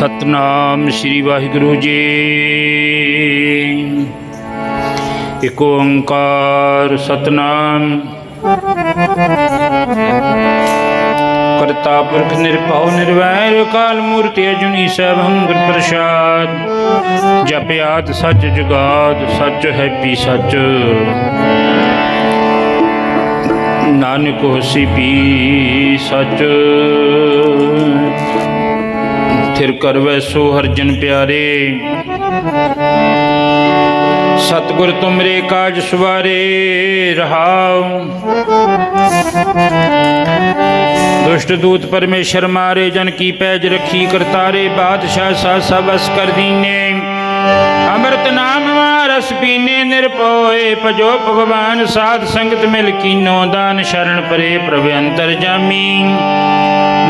ਸਤਨਾਮ ਸ੍ਰੀ ਵਾਹਿਗੁਰੂ ਜੀ। ਇਕ ਓੰਕਾਰ ਸਤਨਾਮ। ਕਰਤਾ ਪੁਰਖ ਨਿਰਭਉ ਨਿਰਵੈਰ ਕਾਲ ਮੂਰਤਿ ਅਜੁਨੀ ਸਭ ਗੁਰ ਪ੍ਰਸਾਦ। ਜਪਿਆਤ ਸੱਚ ਜੁਗਾਦ, ਸੱਚ ਹੈ ਪੀ ਸੱਚ। ਨਾਨਕ ਹੋਸੀ ਪੀ ਸੱਚ। ਥਿਰ ਕਰਵੈ ਸੋ ਹਰਜਨ ਪਿਆਰੇ। ਸਤਿਗੁਰ ਤੁਮਰੇ ਕਾਜ ਸਵਾਰੇ, ਰਹਾਉ। ਦੁਸ਼ਟ ਦੂਤ ਪਰਮੇਸ਼ਰ ਮਾਰੇ, ਜਨ ਕੀ ਪੈਜ ਰਖੀ ਕਰਤਾਰੇ, ਬਾਦਸ਼ਾਹ ਸਾ ਸਬਸ ਕਰ ਦੀਨੇ। ਨਿਰਪੋਏ, ਭਜੋ ਭਗਵਾਨ ਸਾਧ ਸੰਗਤ ਮਿਲ ਕੀਨੋ ਦਾਨ ਸ਼ਰਨ ਪਰੇ ਪ੍ਰਭ ਅੰਤਰ ਜਾਮੀ।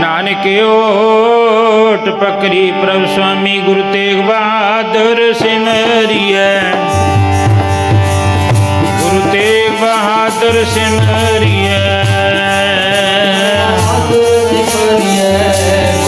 ਨਾਨਕ ਓਟ ਪਕਰੀ ਪ੍ਰਭ ਸੁਆਮੀ, ਗੁਰੂ ਤੇਗ ਬਹਾਦਰ ਸਿਮਰਿਐ। ਗੁਰੂ ਤੇਗ ਬਹਾਦਰ ਸਿਮਰਿਐ। ਪਰਨਾਉਣ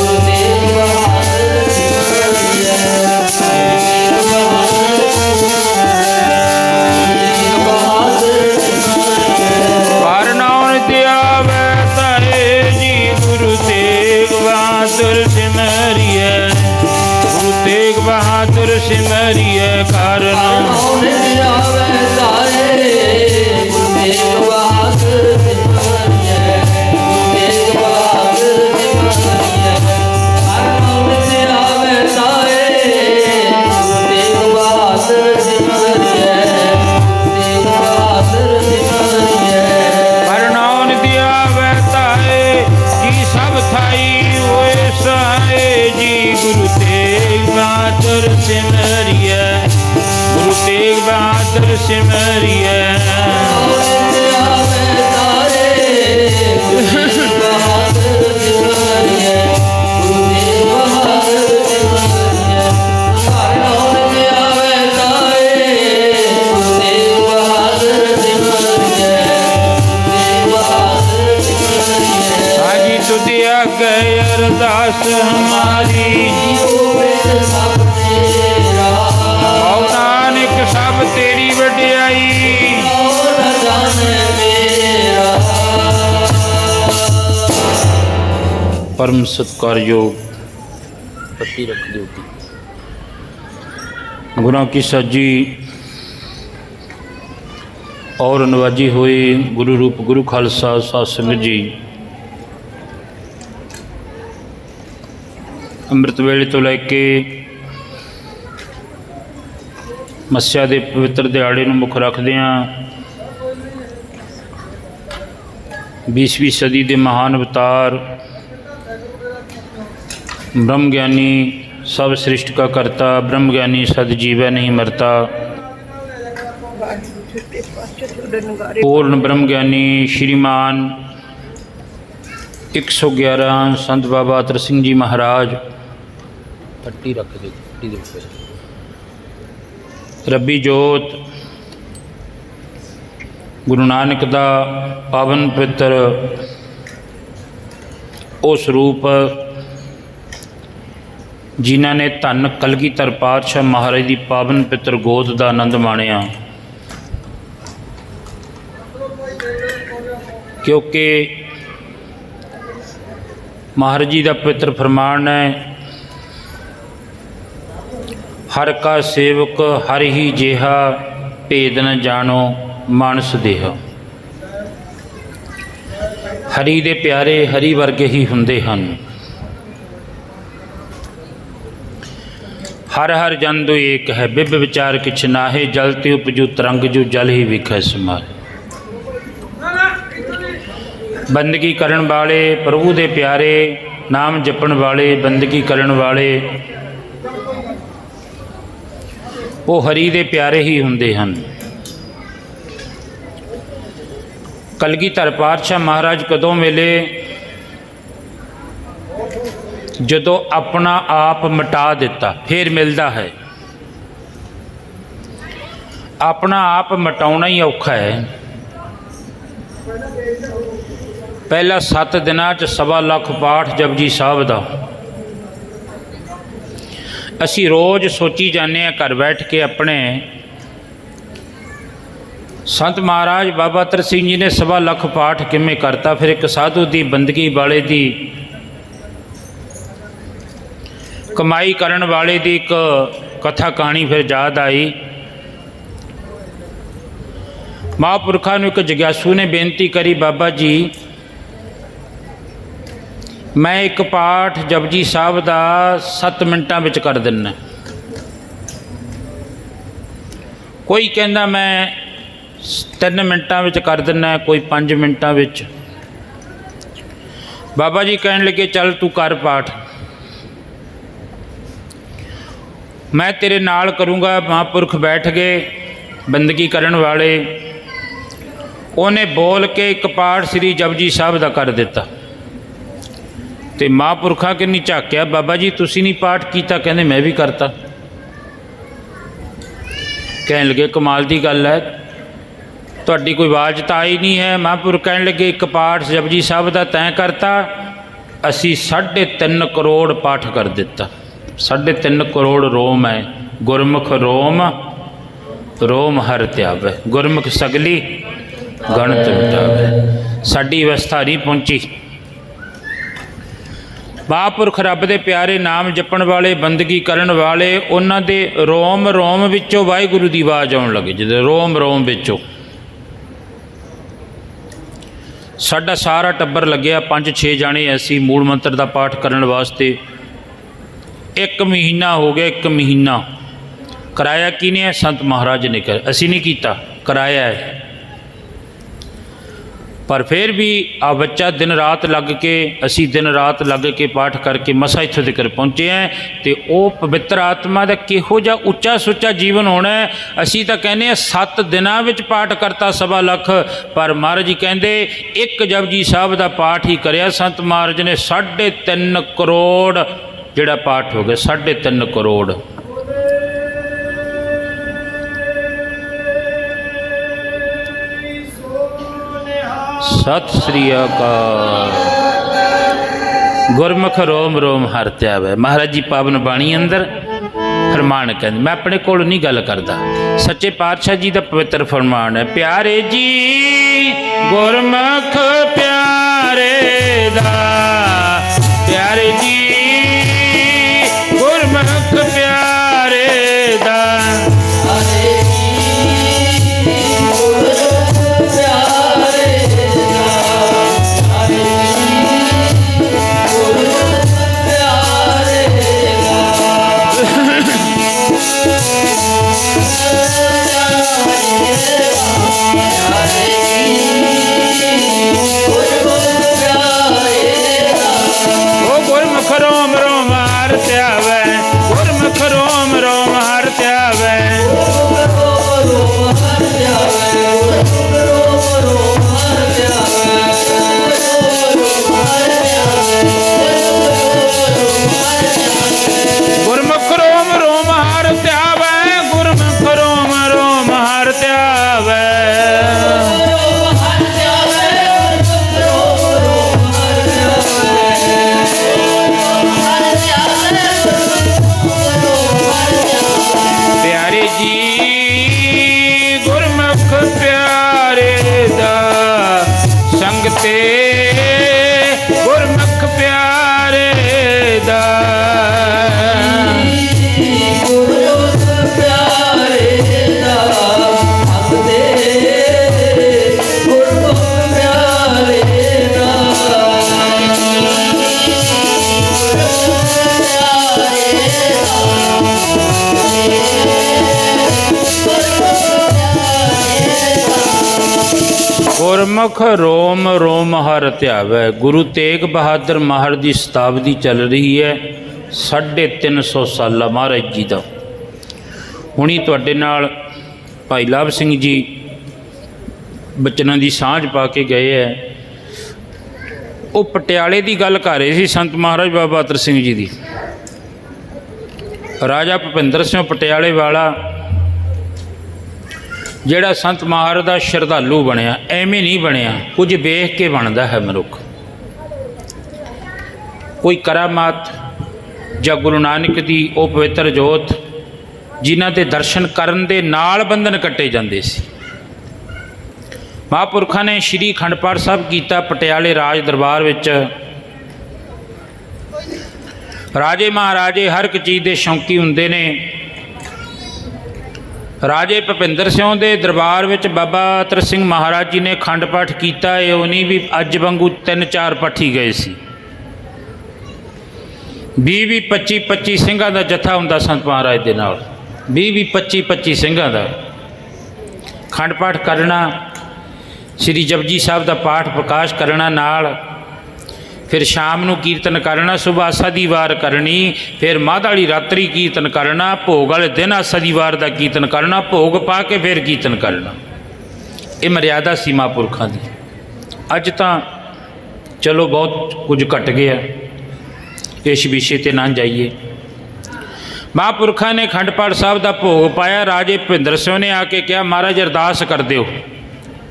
ਪਰਮ ਸਤਕਾਰਯੋਗ ਪੱਤੀ ਰੱਖ ਦਿਓ ਕੀ ਗੁਰਾਂ ਕੀ ਸਾਜੀ ਔਰ ਨਵਾਜੀ ਹੋਏ ਗੁਰੂ ਰੂਪ ਗੁਰੂ ਖਾਲਸਾ ਸਾਧ ਸੰਗਤ ਜੀ। ਅੰਮ੍ਰਿਤ ਵੇਲੇ ਤੋਂ ਲੈ ਕੇ ਮੱਸਿਆ ਦੇ ਪਵਿੱਤਰ ਦਿਹਾੜੇ ਨੂੰ ਮੁੱਖ ਰੱਖਦਿਆਂ 20ਵੀਂ ਸਦੀ ਦੇ ਮਹਾਨ ਅਵਤਾਰ ਬ੍ਰਹਮ ਗਿਆਨੀ ਸਭ ਸ੍ਰਿਸ਼ਟ ਕਾ ਕਰਤਾ ਬ੍ਰਹਮ ਗਿਆਨੀ ਸਦ ਜੀਵੈ ਨਹੀਂ ਮਰਤਾ। ਪੂਰਨ ਬ੍ਰਹਮ ਗਿਆਨੀ ਸ਼੍ਰੀਮਾਨ 111 ਸੰਤ ਬਾਬਾ ਅਤਰ ਸਿੰਘ ਜੀ ਮਹਾਰਾਜ। ਪੱਟੀ ਰੱਖ ਦੇ ਪੱਟੀ ਦੇ ਉੱਪਰ। ਰੱਬੀ ਜੋਤ, ਗੁਰੂ ਨਾਨਕ ਦਾ ਪਾਵਨ ਪਵਿੱਤਰ ਉਹ ਸਰੂਪ ਜਿਨ੍ਹਾਂ ਨੇ ਧੰਨ ਕਲਗੀਧਰ ਪਾਤਸ਼ਾਹ ਮਹਾਰਾਜ ਦੀ ਪਾਵਨ ਪਿੱਤਰ ਗੋਦ ਦਾ ਆਨੰਦ ਮਾਣਿਆ। ਕਿਉਂਕਿ ਮਹਾਰਾਜ ਜੀ ਦਾ ਪਵਿੱਤਰ ਫਰਮਾਨ ਹੈ, ਹਰ ਕਾ ਸੇਵਕ ਹਰ ਹੀ ਜਿਹਾ, ਭੇਦ ਨ ਜਾਣੋ ਮਾਨਸ ਦੇਹ। ਹਰੀ ਦੇ ਪਿਆਰੇ ਹਰੀ ਵਰਗੇ ਹੀ ਹੁੰਦੇ ਹਨ। ਹਰ ਹਰ ਜਨ ਜੰਦੁ ਏਕ ਹੈ, ਬਿਬ ਵਿਚਾਰ ਕਿਛ ਨਾਹੇ, ਜਲ ਤੇ ਉਪਜੂ ਤਰੰਗ ਜੂ ਜਲ ਹੀ ਵਿਖੈ ਸਮਾਏ ਬੰਦਗੀ ਕਰਨ ਵਾਲੇ ਪ੍ਰਭੂ ਦੇ ਪਿਆਰੇ, ਨਾਮ ਜਪਣ ਵਾਲੇ, ਬੰਦਗੀ ਕਰਨ ਵਾਲੇ, ਉਹ ਹਰੀ ਦੇ ਪਿਆਰੇ ਹੀ ਹੁੰਦੇ ਹਨ। ਕਲਗੀਧਰ ਪਾਤਸ਼ਾਹ ਮਹਾਰਾਜ ਕਦੋਂ ਮਿਲੇ ਜਦੋਂ ਆਪਣਾ ਆਪ ਮਿਟਾ ਦਿੱਤਾ, ਫਿਰ ਮਿਲਦਾ ਹੈ। ਆਪਣਾ ਆਪ ਮਿਟਾਉਣਾ ਹੀ ਔਖਾ ਹੈ। ਪਹਿਲਾ 7 ਦਿਨਾਂ ਚ ਸਵਾ ਲੱਖ ਪਾਠ ਜਪਜੀ ਸਾਹਿਬ ਦਾ। ਅਸੀਂ ਰੋਜ਼ ਸੋਚੀ ਜਾਂਦੇ ਆ ਘਰ ਬੈਠ ਕੇ ਆਪਣੇ ਸੰਤ ਮਹਾਰਾਜ ਬਾਬਾ ਤਰ ਸਿੰਘ ਜੀ ਨੇ ਸਵਾ ਲੱਖ ਪਾਠ ਕਿਵੇਂ ਕਰਤਾ, ਫਿਰ ਇੱਕ ਸਾਧੂ ਦੀ ਬੰਦਗੀ ਵਾਲੇ ਦੀ ਕਮਾਈ ਕਰਨ ਵਾਲੇ ਦੀ ਇੱਕ ਕਥਾ ਕਹਾਣੀ ਫਿਰ ਯਾਦ ਆਈ। ਮਹਾਂਪੁਰਖਾਂ ਨੂੰ ਇੱਕ ਜਗਿਆਸੂ ਨੇ ਬੇਨਤੀ ਕਰੀ, ਬਾਬਾ ਜੀ, ਮੈਂ ਇੱਕ ਪਾਠ ਜਪਜੀ ਸਾਹਿਬ ਦਾ 7 ਮਿੰਟਾਂ ਵਿੱਚ ਕਰ ਦਿੰਨਾ। ਕੋਈ ਕਹਿੰਦਾ ਮੈਂ 3 ਮਿੰਟਾਂ ਵਿੱਚ ਕਰ ਦਿੰਨਾ, ਕੋਈ 5 ਮਿੰਟਾਂ ਵਿੱਚ। ਬਾਬਾ ਜੀ ਕਹਿਣ ਲੱਗੇ, ਚੱਲ ਤੂੰ ਕਰ ਪਾਠ। ਮੈਂ ਤੇਰੇ ਨਾਲ ਕਰੂੰਗਾ, ਮਹਾਂਪੁਰਖ ਬੈਠ ਗਏ ਬੰਦਗੀ ਕਰਨ ਵਾਲੇ। ਉਹਨੇ ਬੋਲ ਕੇ ਇੱਕ ਪਾਠ ਸ੍ਰੀ ਜਪਜੀ ਸਾਹਿਬ ਦਾ ਕਰ ਦਿੱਤਾ। ਤੇ ਮਹਾਂਪੁਰਖਾਂ ਕਿੰਨੀ ਝਾਕਿਆ, ਬਾਬਾ ਜੀ ਤੁਸੀਂ ਨਹੀਂ ਪਾਠ ਕੀਤਾ, ਕਹਿੰਦੇ ਮੈਂ ਵੀ ਕਰਤਾ। ਕਹਿਣ ਲੱਗੇ, ਕਮਾਲ ਦੀ ਗੱਲ ਹੈ, ਤੁਹਾਡੀ ਕੋਈ ਆਵਾਜ਼ ਤਾਂ ਆਈ ਨਹੀਂ ਹੈ। ਮਹਾਂਪੁਰਖ ਕਹਿਣ ਲੱਗੇ, ਇੱਕ ਪਾਠ ਜਪਜੀ ਸਾਹਿਬ ਦਾ ਤੈਅ ਕਰਤਾ, ਅਸੀਂ 3.5 ਕਰੋੜ ਪਾਠ ਕਰ ਦਿੱਤਾ। 3.5 ਕਰੋੜ ਰੋਮ ਹੈ। ਗੁਰਮੁਖ ਰੋਮ ਰੋਮ ਹਰ ਧਿਆਵੇ ਗੁਰਮੁਖ ਸਗਲੀ ਗਣਤ ਮਿਟਾਵੇ ਸਾਡੀ ਅਵਸਥਾ ਨਹੀਂ ਪਹੁੰਚੀ। ਮਹਾਂਪੁਰਖ ਰੱਬ ਦੇ ਪਿਆਰੇ ਨਾਮ ਜਪਣ ਵਾਲੇ, ਬੰਦਗੀ ਕਰਨ ਵਾਲੇ, ਉਹਨਾਂ ਦੇ ਰੋਮ ਰੋਮ ਵਿੱਚੋਂ ਵਾਹਿਗੁਰੂ ਦੀ ਆਵਾਜ਼ ਆਉਣ ਲੱਗੀ ਜਦੋਂ ਰੋਮ ਰੋਮ ਵਿੱਚੋਂ। ਸਾਡਾ ਸਾਰਾ ਟੱਬਰ ਲੱਗਿਆ, ਪੰਜ 6 ਜਾਣੇ ਅਸੀਂ ਮੂਲ ਮੰਤਰ ਦਾ ਪਾਠ ਕਰਨ ਵਾਸਤੇ। ਇੱਕ ਮਹੀਨਾ ਹੋ ਗਿਆ, ਇੱਕ ਮਹੀਨਾ। ਕਰਾਇਆ ਕਿਨੇ ਹੈ? ਸੰਤ ਮਹਾਰਾਜ ਨੇ ਕਰ ਅਸੀਂ ਨਹੀਂ ਕੀਤਾ, ਕਰਾਇਆ ਹੈ। ਪਰ ਫਿਰ ਵੀ ਆ ਬੱਚਾ ਦਿਨ ਰਾਤ ਲੱਗ ਕੇ, ਅਸੀਂ ਦਿਨ ਰਾਤ ਲੱਗ ਕੇ ਪਾਠ ਕਰਕੇ ਮਸਾ ਇੱਥੋਂ ਤੱਕ ਪਹੁੰਚੇ ਆ ਤੇ ਉਹ ਪਵਿੱਤਰ ਆਤਮਾ ਦਾ ਕਿਹੋ ਜਿਹਾ ਉੱਚਾ ਸੁੱਚਾ ਜੀਵਨ ਹੋਣਾ ਅਸੀਂ ਤਾਂ ਕਹਿੰਦੇ ਆ 7 ਦਿਨਾਂ ਵਿੱਚ ਪਾਠ ਕਰਤਾ ਸਵਾ ਲੱਖ। ਪਰ ਮਹਾਰਾਜ ਜੀ ਕਹਿੰਦੇ, ਇੱਕ ਜਪਜੀ ਸਾਹਿਬ ਦਾ ਪਾਠ ਹੀ ਕਰਿਆ। ਸੰਤ ਮਹਾਰਾਜ ਨੇ 3.5 ਕਰੋੜ ਜਿਹੜਾ ਪਾਠ ਹੋ ਗਿਆ 3.5 ਕਰੋੜ। ਸਤਿ ਸ੍ਰੀ ਅਕਾਲ। ਗੁਰਮੁਖ ਰੋਮ ਰੋਮ ਹਰ ਧਿਆਵੇ ਮਹਾਰਾਜ ਜੀ ਪਾਵਨ ਬਾਣੀ ਅੰਦਰ ਫਰਮਾਨ ਕਹਿੰਦੇ, ਮੈਂ ਆਪਣੇ ਕੋਲ ਨਹੀਂ ਗੱਲ ਕਰਦਾ। ਸੱਚੇ ਪਾਤਸ਼ਾਹ ਜੀ ਦਾ ਪਵਿੱਤਰ ਫਰਮਾਨ ਹੈ, ਪਿਆਰੇ ਜੀ, ਗੁਰਮੁਖ ਪਿਆਰੇ ਦਾ, ਪਿਆਰੇ ਜੀ ਗੁਰਮੁਖ ਰੋਮ ਰੋਮ ਹਰ ਧਿਆਵੇ। ਗੁਰੂ ਤੇਗ ਬਹਾਦਰ ਮਹਾਰਾਜ ਦੀ ਸ਼ਤਾਬਦੀ ਚੱਲ ਰਹੀ ਹੈ। 350 ਸਾਲਾ ਮਹਾਰਾਜ ਜੀ ਦਾ। ਹੁਣੀ ਤੁਹਾਡੇ ਨਾਲ ਭਾਈ ਲਾਭ ਸਿੰਘ ਜੀ ਬਚਨਾਂ ਦੀ ਸਾਂਝ ਪਾ ਕੇ ਗਏ ਹੈ। ਉਹ ਪਟਿਆਲੇ ਦੀ ਗੱਲ ਕਰ ਰਹੇ ਸੀ ਸੰਤ ਮਹਾਰਾਜ ਬਾਬਾ ਅਤਰ ਸਿੰਘ ਜੀ ਦੀ। ਰਾਜਾ ਭੁਪਿੰਦਰ ਸਿੰਘ ਪਟਿਆਲੇ ਵਾਲਾ ਜਿਹੜਾ ਸੰਤ ਮਹਾਰਾਜ ਦਾ ਸ਼ਰਧਾਲੂ ਬਣਿਆ, ਐਵੇਂ ਨਹੀਂ ਬਣਿਆ, ਕੁਝ ਵੇਖ ਕੇ ਬਣਦਾ ਹੈ ਮਨੁੱਖ। ਕੋਈ ਕਰਾਮਾਤ ਜਾਂ ਗੁਰੂ ਨਾਨਕ ਦੀ ਉਹ ਪਵਿੱਤਰ ਜੋਤ, ਜਿਨ੍ਹਾਂ ਦੇ ਦਰਸ਼ਨ ਕਰਨ ਦੇ ਨਾਲ ਬੰਧਨ ਕੱਟੇ ਜਾਂਦੇ ਸੀ। ਮਹਾਂਪੁਰਖਾਂ ਨੇ ਸ੍ਰੀ ਖੰਡ ਪਾਠ ਸਾਹਿਬ ਕੀਤਾ ਪਟਿਆਲੇ ਰਾਜ ਦਰਬਾਰ ਵਿੱਚ। ਰਾਜੇ ਮਹਾਰਾਜੇ ਹਰ ਇੱਕ ਚੀਜ਼ ਦੇ ਸ਼ੌਂਕੀ ਹੁੰਦੇ ਨੇ। ਰਾਜੇ ਭਪਿੰਦਰ ਸਿੰਘ ਦੇ ਦਰਬਾਰ ਵਿੱਚ ਬਾਬਾ ਅਤਰ ਸਿੰਘ ਮਹਾਰਾਜ ਜੀ ਨੇ ਖੰਡ ਪਾਠ ਕੀਤਾ, ਇਹ ਉਹ ਨਹੀਂ ਵੀ ਅੱਜ ਵਾਂਗੂ ਤਿੰਨ ਚਾਰ ਪਾਠੀ ਗਏ ਸੀ। 20 20 25 25 ਸਿੰਘਾਂ ਦਾ ਜਥਾ ਹੁੰਦਾ ਸੰਤ ਮਹਾਰਾਜ ਦੇ ਨਾਲ। 20 20 25 25 ਸਿੰਘਾਂ ਦਾ। ਖੰਡ ਪਾਠ ਕਰਨਾ, ਸ੍ਰੀ ਜਪਜੀ ਸਾਹਿਬ ਦਾ ਪਾਠ ਪ੍ਰਕਾਸ਼ ਕਰਨਾ ਨਾਲ ਫਿਰ ਸ਼ਾਮ ਨੂੰ ਕੀਰਤਨ ਕਰਨਾ ਸਵੇਰ ਆਸਾ ਦੀ ਵਾਰ ਕਰਨੀ, ਫਿਰ ਮਾਧ ਵਾਲੀ ਰਾਤਰੀ ਕੀਰਤਨ ਕਰਨਾ, ਭੋਗ ਵਾਲੇ ਦਿਨ ਆਸਾ ਦੀ ਵਾਰ ਦਾ ਕੀਰਤਨ ਕਰਨਾ, ਭੋਗ ਪਾ ਕੇ ਫਿਰ ਕੀਰਤਨ ਕਰਨਾ। ਇਹ ਮਰਿਆਦਾ ਸੀਮਾ ਪੁਰਖਾਂ ਦੀ। ਅੱਜ ਤਾਂ ਚਲੋ ਬਹੁਤ ਕੁਝ ਘਟ ਗਿਆ। ਇਸ ਵਿਸ਼ੇ ਤੇ ਨਾ ਜਾਈਏ। ਮਹਾਂਪੁਰਖਾਂ ਨੇ ਖੰਡ ਪਾਠ ਸਾਹਿਬ ਦਾ ਭੋਗ ਪਾਇਆ, ਰਾਜੇ ਭਿੰਦਰ ਸਿੰਘ ਨੇ ਆ ਕੇ ਕਿਹਾ, ਮਹਾਰਾਜ ਅਰਦਾਸ ਕਰ ਦਿਓ।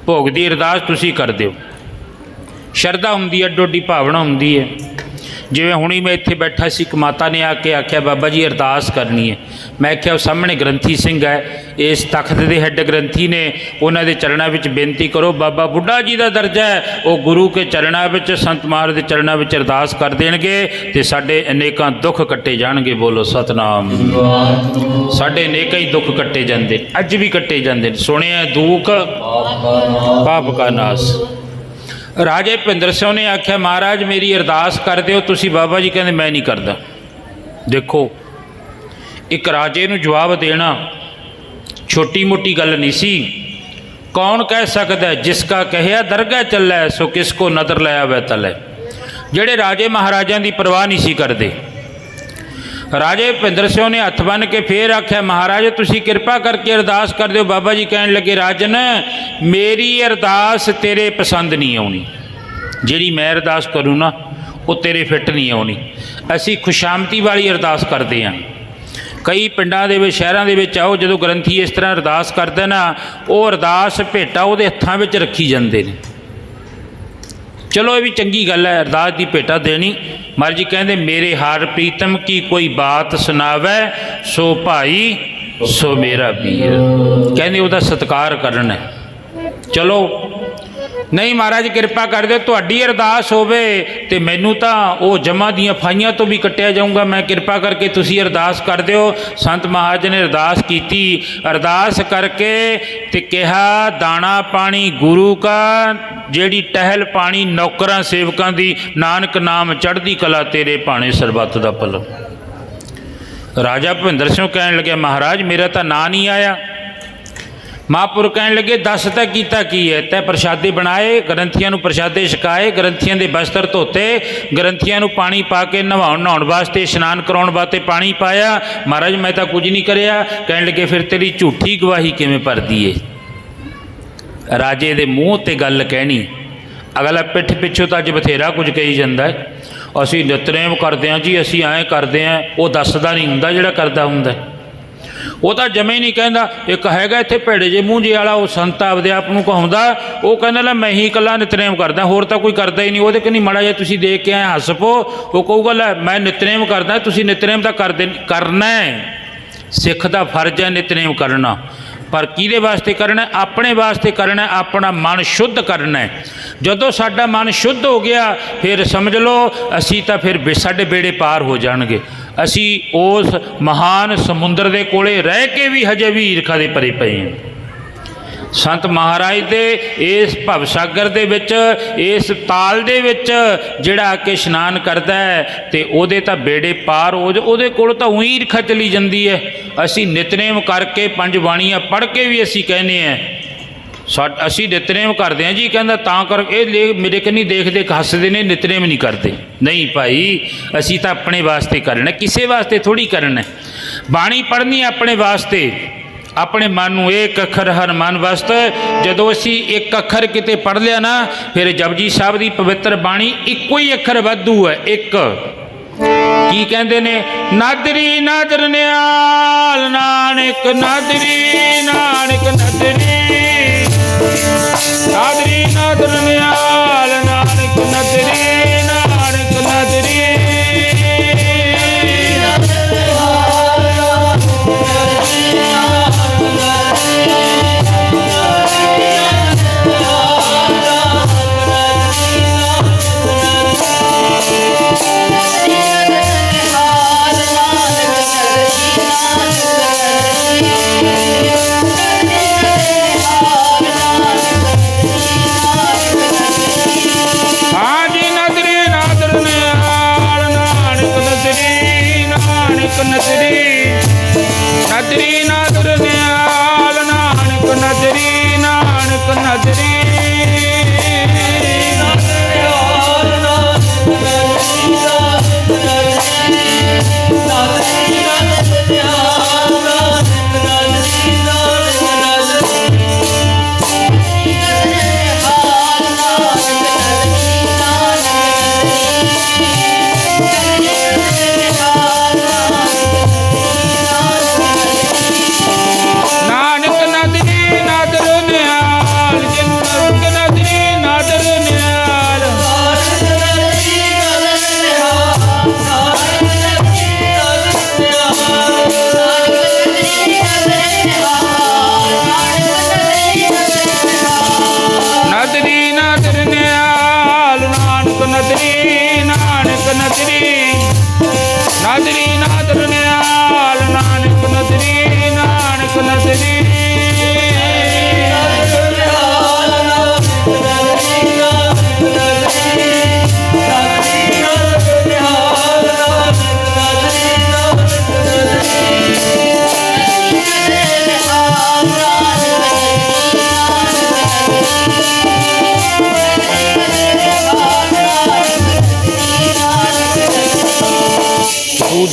ਭੋਗ ਦੀ ਅਰਦਾਸ ਤੁਸੀਂ ਕਰ ਦਿਓ। ਸ਼ਰਧਾ ਹੁੰਦੀ ਹੈ ਡੋਡੀ ਭਾਵਨਾ ਹੁੰਦੀ ਹੈ। ਜਿਵੇਂ ਹੁਣੀ ਮੈਂ ਇੱਥੇ ਬੈਠਾ ਸੀ ਇੱਕ ਮਾਤਾ ਨੇ ਆ ਕੇ ਆਖਿਆ ਬਾਬਾ ਜੀ ਅਰਦਾਸ ਕਰਨੀ ਹੈ। ਮੈਂ ਕਿਹਾ ਉਹ ਸਾਹਮਣੇ ਗ੍ਰੰਥੀ ਸਿੰਘ ਹੈ ਇਸ ਤਖਤ ਦੇ ਹੈੱਡ ਗ੍ਰੰਥੀ ਨੇ ਉਹਨਾਂ ਦੇ ਚਰਨਾਂ ਵਿੱਚ ਬੇਨਤੀ ਕਰੋ ਬਾਬਾ ਬੁੱਢਾ ਜੀ ਦਾ ਦਰਜਾ ਹੈ ਉਹ ਗੁਰੂ ਕੇ ਚਰਨਾਂ ਵਿੱਚ ਸੰਤ ਮਹਾਰਾਜ ਦੇ ਚਰਨਾਂ ਵਿੱਚ ਅਰਦਾਸ ਕਰ ਦੇਣਗੇ ਤੇ ਸਾਡੇ ਅਨੇਕਾਂ ਦੁੱਖ ਕੱਟੇ ਜਾਣਗੇ ਬੋਲੋ ਸਤਨਾਮ। ਸਾਡੇ ਅਨੇਕਾਂ ਹੀ ਦੁੱਖ ਕੱਟੇ ਜਾਂਦੇ ਨੇ, ਅੱਜ ਵੀ ਕੱਟੇ ਜਾਂਦੇ ਨੇ। ਸੁਣਿਆ ਦੁੱਖ ਪਾਪ ਕਾ ਨਾਸ। ਰਾਜੇ ਭਿੰਦਰ ਸਿੰਘ ਨੇ ਆਖਿਆ, ਮਹਾਰਾਜ, ਮੇਰੀ ਅਰਦਾਸ ਕਰ ਦਿਓ ਤੁਸੀਂ ਬਾਬਾ ਜੀ ਕਹਿੰਦੇ, ਮੈਂ ਨਹੀਂ ਕਰਦਾ। ਦੇਖੋ, ਇੱਕ ਰਾਜੇ ਨੂੰ ਜਵਾਬ ਦੇਣਾ ਛੋਟੀ ਮੋਟੀ ਗੱਲ ਨਹੀਂ ਸੀ। ਕੌਣ ਕਹਿ ਸਕਦਾ ਜਿਸ ਕਾ ਕਹਿਆ, ਦਰਗਾਹ ਚੱਲੈ, ਸੋ ਕਿਸ ਕੋ ਨਦਰ ਲੈ ਆਵੇ ਤਲੇ। ਜਿਹੜੇ ਰਾਜੇ ਮਹਾਰਾਜਾਂ ਦੀ ਪਰਵਾਹ ਨਹੀਂ ਸੀ ਕਰਦੇ। ਰਾਜੇ ਭਿੰਦਰ ਸਿੰਘ ਨੇ ਹੱਥ ਬੰਨ ਕੇ ਫੇਰ ਆਖਿਆ, ਮਹਾਰਾਜ, ਤੁਸੀਂ ਕਿਰਪਾ ਕਰਕੇ ਅਰਦਾਸ ਕਰ ਦਿਓ। ਬਾਬਾ ਜੀ ਕਹਿਣ ਲੱਗੇ, ਰਾਜਨ, ਮੇਰੀ ਅਰਦਾਸ ਤੇਰੇ ਪਸੰਦ ਨਹੀਂ ਆਉਣੀ। ਜਿਹੜੀ ਮੈਂ ਅਰਦਾਸ ਕਰੂੰ ਨਾ, ਉਹ ਤੇਰੇ ਫਿੱਟ ਨਹੀਂ ਆਉਣੀ। ਅਸੀਂ ਖੁਸ਼ਾਮਤੀ ਵਾਲੀ ਅਰਦਾਸ ਕਰਦੇ ਹਾਂ ਕਈ ਪਿੰਡਾਂ ਦੇ ਵਿੱਚ, ਸ਼ਹਿਰਾਂ ਦੇ ਵਿੱਚ ਆਓ, ਜਦੋਂ ਗ੍ਰੰਥੀ ਇਸ ਤਰ੍ਹਾਂ ਅਰਦਾਸ ਕਰਦਾ ਨਾ, ਉਹ ਅਰਦਾਸ ਭੇਟਾ ਉਹਦੇ ਹੱਥਾਂ ਵਿੱਚ ਰੱਖੀ ਜਾਂਦੇ ਨੇ। ਚਲੋ ਇਹ ਵੀ ਚੰਗੀ ਗੱਲ ਹੈ, ਅਰਦਾਸ ਦੀ ਭੇਟਾ ਦੇਣੀ। ਮਹਾਰਾਜ ਜੀ ਕਹਿੰਦੇ, ਮੇਰੇ ਹਰ ਪ੍ਰੀਤਮ ਕੀ ਕੋਈ ਬਾਤ ਸੁਣਾਵੇ? ਸੋ ਭਾਈ, ਸੋ ਮੇਰਾ ਵੀਰ। ਕਹਿੰਦੇ, ਉਹਦਾ ਸਤਿਕਾਰ ਕਰਨਾ ਚਲੋ ਨਹੀਂ ਮਹਾਰਾਜ, ਕਿਰਪਾ ਕਰ ਦਿਓ ਤੁਹਾਡੀ ਅਰਦਾਸ ਹੋਵੇ ਤੇ ਮੈਨੂੰ ਤਾਂ ਉਹ ਜਮਾ ਦੀਆਂ ਫਾਈਆਂ ਤੋਂ ਵੀ ਕੱਟਿਆ ਜਾਊਗਾ। ਮੈਂ ਕਿਰਪਾ ਕਰਕੇ ਤੁਸੀਂ ਅਰਦਾਸ ਕਰ ਦਿਓ। ਸੰਤ ਮਹਾਰਾਜ ਨੇ ਅਰਦਾਸ ਕੀਤੀ। ਅਰਦਾਸ ਕਰਕੇ ਤੇ ਕਿਹਾ, ਦਾਣਾ ਪਾਣੀ ਗੁਰੂ ਕਾ, ਜਿਹੜੀ ਟਹਿਲ ਪਾਣੀ ਨੌਕਰਾਂ ਸੇਵਕਾਂ ਦੀ, ਨਾਨਕ ਨਾਮ ਚੜ੍ਹਦੀ ਕਲਾ ਤੇਰੇ ਭਾਣੇ ਸਰਬੱਤ ਦਾ ਪਲ ਰਾਜਾ ਭਵਿੰਦਰ ਸਿੰਘ ਕਹਿਣ ਲੱਗਿਆ, ਮਹਾਰਾਜ, ਮੇਰਾ ਤਾਂ ਨਾਂ ਨਹੀਂ ਆਇਆ। ਮਹਾਂਪੁਰ ਕਹਿਣ ਲੱਗੇ, ਦੱਸ ਤਾਂ ਕੀਤਾ ਕੀ ਹੈ? ਤੈ ਪ੍ਰਸ਼ਾਦੇ ਬਣਾਏ, ਗ੍ਰੰਥੀਆਂ ਨੂੰ ਪ੍ਰਸ਼ਾਦੇ ਛਕਾਏ, ਗ੍ਰੰਥੀਆਂ ਦੇ ਬਸਤਰ ਧੋਤੇ, ਗ੍ਰੰਥੀਆਂ ਨੂੰ ਪਾਣੀ ਪਾ ਕੇ ਨਹਾਉਣ ਨਹਾਉਣ ਵਾਸਤੇ ਇਸ਼ਨਾਨ ਕਰਾਉਣ ਵਾਸਤੇ ਪਾਣੀ ਪਾਇਆ। ਮਹਾਰਾਜ, ਮੈਂ ਤਾਂ ਕੁਝ ਨਹੀਂ ਕਰਿਆ। ਕਹਿਣ ਲੱਗੇ, ਫਿਰ ਤੇਰੀ ਝੂਠੀ ਗਵਾਹੀ ਕਿਵੇਂ ਭਰਦੀ ਏ? ਰਾਜੇ ਦੇ ਮੂੰਹ ਤੇ ਗੱਲ ਕਹਿਣੀ। ਅਗਲਾ ਪਿੱਠ ਪਿੱਛੋਂ ਤਾਂ ਅੱਜ ਬਥੇਰਾ ਕੁਝ ਕਹੀ ਜਾਂਦਾ ਹੈ। ਅਸੀਂ ਨਿਤਨੇਮ ਕਰਦੇ ਹਾਂ ਜੀ, ਅਸੀਂ ਐਂ ਕਰਦੇ ਹਾਂ, ਉਹ ਦੱਸਦਾ ਨਹੀਂ ਹੁੰਦਾ ਜਿਹੜਾ ਕਰਦਾ ਹੁੰਦਾ ਹੈ। ਉਹ ਤਾਂ ਜਮੇ ਨਹੀਂ ਕਹਿੰਦਾ, ਇੱਕ ਹੈਗਾ ਇੱਥੇ ਭੇੜੇ ਜੇ ਮੂੰਹ ਜੇ ਵਾਲਾ, ਉਹ ਸੰਤ ਆਪਦੇ ਆਪ ਨੂੰ ਕਹਾਉਂਦਾ, ਉਹ ਕਹਿੰਦਾ, ਲੈ ਮੈਂ ਹੀ ਇਕੱਲਾ ਨਿਤਨੇਮ ਕਰਦਾ, ਹੋਰ ਤਾਂ ਕੋਈ ਕਰਦਾ ਹੀ ਨਹੀਂ, ਉਹਦੇ ਕਹਿੰਦੀ ਨਹੀਂ ਮਾੜਾ ਜਿਹਾ ਤੁਸੀਂ ਦੇਖ ਕੇ ਆਏ ਹੱਸ ਪੋ, ਉਹ ਕਹੂਗਾ, ਲੈ ਮੈਂ ਨਿਤਨੇਮ ਕਰਦਾ, ਤੁਸੀਂ ਨਿਤਨੇਮ ਤਾਂ ਕਰਦੇ ਕਰਨਾ ਹੈ। ਸਿੱਖ ਦਾ ਫਰਜ਼ ਹੈ ਨਿਤਨੇਮ ਕਰਨਾ। ਪਰ ਕਿਹਦੇ ਵਾਸਤੇ ਕਰਨਾ ਆਪਣੇ ਵਾਸਤੇ ਕਰਨਾ ਆਪਣਾ ਮਨ ਸ਼ੁੱਧ ਕਰਨਾ ਜਦੋਂ ਸਾਡਾ ਮਨ ਸ਼ੁੱਧ ਹੋ ਗਿਆ, ਫਿਰ ਸਮਝ ਲਓ, ਅਸੀਂ ਤਾਂ ਫਿਰ ਸਾਡੇ ਬੇੜੇ ਪਾਰ ਹੋ ਜਾਣਗੇ। ਅਸੀਂ ਉਸ ਮਹਾਨ ਸਮੁੰਦਰ ਦੇ ਕੋਲੇ ਰਹਿ ਕੇ ਵੀ ਹਜੇ ਵੀ ਈਰਖਾ ਦੇ ਪਰੇ ਪਏ ਹਾਂ। ਸੰਤ ਮਹਾਰਾਜ ਦੇ ਇਸ ਭਵ ਸਾਗਰ ਦੇ ਵਿੱਚ, ਇਸ ਤਾਲ ਦੇ ਵਿੱਚ ਜਿਹੜਾ ਕਿ ਇਸ਼ਨਾਨ ਕਰਦਾ ਹੈ ਤੇ ਉਹਦੇ ਤਾਂ ਬੇੜੇ ਪਾਰ ਹੋ ਜਾ ਉਹਦੇ ਕੋਲ ਤਾਂ ਉਹੀ ਈਰਖਾ ਚਲੀ ਜਾਂਦੀ ਹੈ। ਅਸੀਂ ਨਿਤਨੇਮ ਕਰਕੇ ਪੰਜ ਬਾਣੀਆਂ ਪੜ੍ਹ ਕੇ ਵੀ ਅਸੀਂ ਕਹਿੰਦੇ ਆ ਅਸੀਂ ਨਿਤਨੇਮ ਕਰਦੇ ਹਾਂ ਜੀ, ਕਹਿੰਦਾ ਤਾਂ ਕਰ। ਇਹ ਲੈ ਮੇਰੇ ਕੰਨੀ ਦੇਖਦੇ ਹੱਸਦੇ ਨੇ, ਨਿਤਨੇਮ ਨਹੀਂ ਕਰਦੇ। ਨਹੀਂ ਭਾਈ, ਅਸੀਂ ਤਾਂ ਆਪਣੇ ਵਾਸਤੇ ਕਰਨਾ ਕਿਸੇ ਵਾਸਤੇ ਥੋੜੀ ਕਰਨਾ ਬਾਣੀ ਪੜ੍ਹਨੀ ਆਪਣੇ ਵਾਸਤੇ। ਆਪਣੇ ਮਨ ਨੂੰ ਇੱਕ ਅੱਖਰ ਹਰ ਮਨ ਵਸਤ। ਜਦੋਂ ਅਸੀਂ ਇੱਕ ਅੱਖਰ ਕਿਤੇ ਪੜ੍ਹ ਲਿਆ ਨਾ, ਫਿਰ ਜਪਜੀ ਸਾਹਿਬ ਦੀ ਪਵਿੱਤਰ ਬਾਣੀ ਇੱਕੋ ਹੀ ਅੱਖਰ ਵਾਧੂ ਹੈ, ਇੱਕ। ਕੀ ਕਹਿੰਦੇ ਨੇ? ਨਾਦਰੀ ਨਾਦਰ ਨਿਆਲ ਨਾਨਕ ਨਾਦਰੀ ਨਾਨਕ ਨਾਦਰੀ। ਨਾਦਰੀ ਨਾਦਰ ਨਿਆਲ ਨਾਨਕ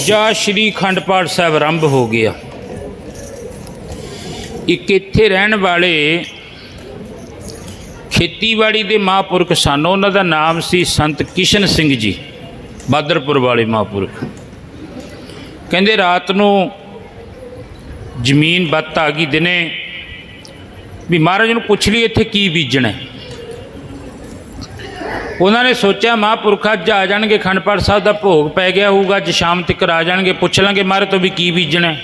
ਦੂਜਾ ਸ਼੍ਰੀ ਖੰਡ ਪਾਠ ਸਾਹਿਬ ਆਰੰਭ ਹੋ ਗਿਆ। ਇੱਕ ਇੱਥੇ ਰਹਿਣ ਵਾਲੇ ਖੇਤੀਬਾੜੀ ਦੇ ਮਹਾਂਪੁਰਖ ਸਨ। ਉਹਨਾਂ ਦਾ ਨਾਮ ਸੀ ਸੰਤ ਕਿਸ਼ਨ ਸਿੰਘ ਜੀ, ਬਾਦਰਪੁਰ ਵਾਲੇ ਮਹਾਂਪੁਰਖ। ਕਹਿੰਦੇ, ਰਾਤ ਨੂੰ ਜ਼ਮੀਨ ਬੱਤ ਆ ਗਈ ਦਿਨੇ ਵੀ ਮਹਾਰਾਜ ਨੂੰ ਪੁੱਛ ਲਈ ਇੱਥੇ ਕੀ ਬੀਜਣਾ ਉਹਨਾਂ ਨੇ ਸੋਚਿਆ ਮਹਾਂਪੁਰਖ ਅੱਜ ਆ ਜਾਣਗੇ, ਖੰਡ ਪਾਠ ਸਾਹਿਬ ਦਾ ਭੋਗ ਪੈ ਗਿਆ ਹੋਊਗਾ, ਅੱਜ ਸ਼ਾਮ ਤੱਕ ਆ ਜਾਣਗੇ, ਪੁੱਛ ਲਾਂਗੇ ਮਾਰੇ ਤੋਂ ਵੀ ਕੀ ਬੀਜਣਾ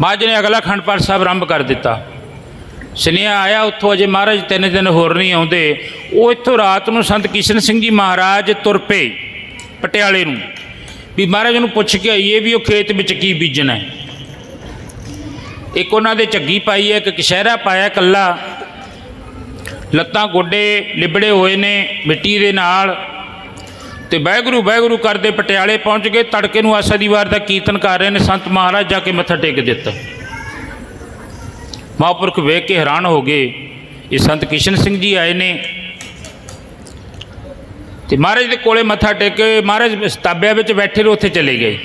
ਮਹਾਰਾਜ ਨੇ ਅਗਲਾ ਖੰਡ ਪਾਠ ਸਾਹਿਬ ਆਰੰਭ ਕਰ ਦਿੱਤਾ। ਸੁਨੇਹਾ ਆਇਆ ਉੱਥੋਂ, ਅਜੇ ਮਹਾਰਾਜ ਤਿੰਨ ਦਿਨ ਹੋਰ ਨਹੀਂ ਆਉਂਦੇ। ਉਹ ਇੱਥੋਂ ਰਾਤ ਨੂੰ ਸੰਤ ਕਿਸ਼ਨ ਸਿੰਘ ਜੀ ਮਹਾਰਾਜ ਤੁਰ ਪਏ ਪਟਿਆਲੇ ਨੂੰ। ਵੀ ਮਹਾਰਾਜ ਨੂੰ ਪੁੱਛ ਕੇ ਆਈਏ ਵੀ ਉਹ ਖੇਤ ਵਿੱਚ ਕੀ ਬੀਜਣਾ ਹੈ। ਇੱਕ ਉਹਨਾਂ ਦੇ ਝੱਗੀ ਪਾਈ ਹੈ, ਇੱਕ ਕਸ਼ਹਿਰਾ ਪਾਇਆ ਕੱਲਾ ਲੱਤਾਂ ਗੋਡੇ ਲਿਬੜੇ ਹੋਏ ਨੇ ਮਿੱਟੀ ਦੇ ਨਾਲ। ਤੇ ਵਾਹਿਗੁਰੂ ਵਾਹਿਗੁਰੂ ਕਰਦੇ ਪਟਿਆਲੇ ਪਹੁੰਚ ਗਏ। ਤੜਕੇ ਨੂੰ ਆਸਾ ਦੀ ਵਾਰ ਦਾ ਕੀਰਤਨ ਕਰ ਰਹੇ ਨੇ ਸੰਤ ਮਹਾਰਾਜ, ਜਾ ਕੇ ਮੱਥਾ ਟੇਕ ਦਿੱਤਾ। ਮਹਾਂਪੁਰਖ ਵੇਖ ਕੇ ਹੈਰਾਨ ਹੋ ਗਏ। ਇਹ ਸੰਤ ਕਿਸ਼ਨ ਸਿੰਘ ਜੀ ਆਏ ਨੇ। ਤੇ ਮਹਾਰਾਜ ਦੇ ਕੋਲੇ ਮੱਥਾ ਟੇਕ ਕੇ ਮਹਾਰਾਜ ਤਾਬਿਆਂ ਵਿੱਚ ਬੈਠੇ ਰਹੇ ਉੱਥੇ ਚਲੇ ਗਏ।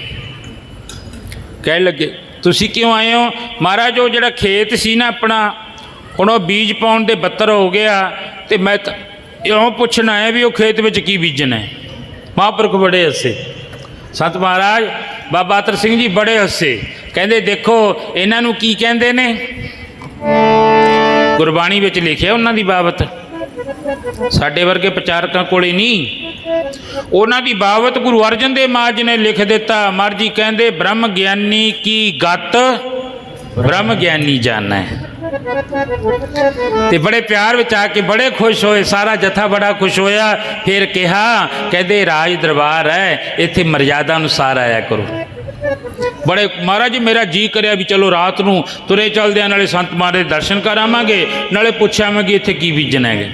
ਕਹਿਣ ਲੱਗੇ, ਤੁਸੀਂ ਕਿਉਂ ਆਏ ਹੋ? ਮਹਾਰਾਜ, ਉਹ ਜਿਹੜਾ ਖੇਤ ਸੀ ਨਾ ਆਪਣਾ ਹੁਣ ਉਹ ਬੀਜ ਪਾਉਣ ਦੇ ਬੱਤਰ ਹੋ ਗਿਆ ਤੇ ਮੈਂ ਇਉਂ ਪੁੱਛਣਾ ਹੈ ਵੀ ਉਹ ਖੇਤ ਵਿੱਚ ਕੀ ਬੀਜਣਾ ਹੈ? ਮਹਾਂਪੁਰਖ ਬੜੇ ਹੱਸੇ। ਸੰਤ ਮਹਾਰਾਜ, ਬਾਬਾ ਅਤਰ ਸਿੰਘ ਜੀ ਬੜੇ ਹੱਸੇ। ਕਹਿੰਦੇ, ਦੇਖੋ, ਇਹਨਾਂ ਨੂੰ ਕੀ ਕਹਿੰਦੇ ਨੇ? ਗੁਰਬਾਣੀ ਵਿੱਚ ਲਿਖਿਆ ਉਹਨਾਂ ਦੀ ਬਾਬਤ। ਸਾਡੇ ਵਰਗੇ ਪ੍ਰਚਾਰਕਾਂ ਕੋਲੇ ਨਹੀਂ। ਉਹਨਾਂ ਦੀ ਬਾਬਤ ਗੁਰੂ ਅਰਜਨ ਦੇਵ ਮਹਾਰਾਜ ਨੇ ਲਿਖ ਦਿੱਤਾ। ਮਰਜ਼ੀ ਕਹਿੰਦੇ, ਬ੍ਰਹਮ ਗਿਆਨੀ ਕੀ ਗਤ, ਬ੍ਰਹਮ ਗਿਆਨੀ ਜਾਣੈ। ਹੈ ਤੇ ਬੜੇ ਪਿਆਰ ਵਿੱਚ ਆ ਕੇ ਬੜੇ ਖੁਸ਼ ਹੋਏ, ਸਾਰਾ ਜਥਾ ਬੜਾ ਖੁਸ਼ ਹੋਇਆ। ਫਿਰ ਕਿਹਾ, ਕਹਿੰਦੇ, ਰਾਜ ਦਰਬਾਰ ਹੈ, ਇੱਥੇ ਮਰਜ਼ਾਦਾ ਅਨੁਸਾਰ ਆਇਆ ਕਰੋ। ਬੜੇ, ਮਹਾਰਾਜ ਜੀ, ਮੇਰਾ ਜੀ ਕਰਿਆ ਵੀ ਚਲੋ ਰਾਤ ਨੂੰ ਤੁਰੇ ਚਲਦਿਆਂ ਨਾਲੇ ਸੰਤ ਮਹਾਰਾਜ ਦੇ ਦਰਸ਼ਨ ਕਰਾਵਾਂਗੇ, ਨਾਲੇ ਪੁੱਛਾਵਾਂਗੇ ਇੱਥੇ ਕੀ ਬੀਜਣਾ ਹੈਗੇ।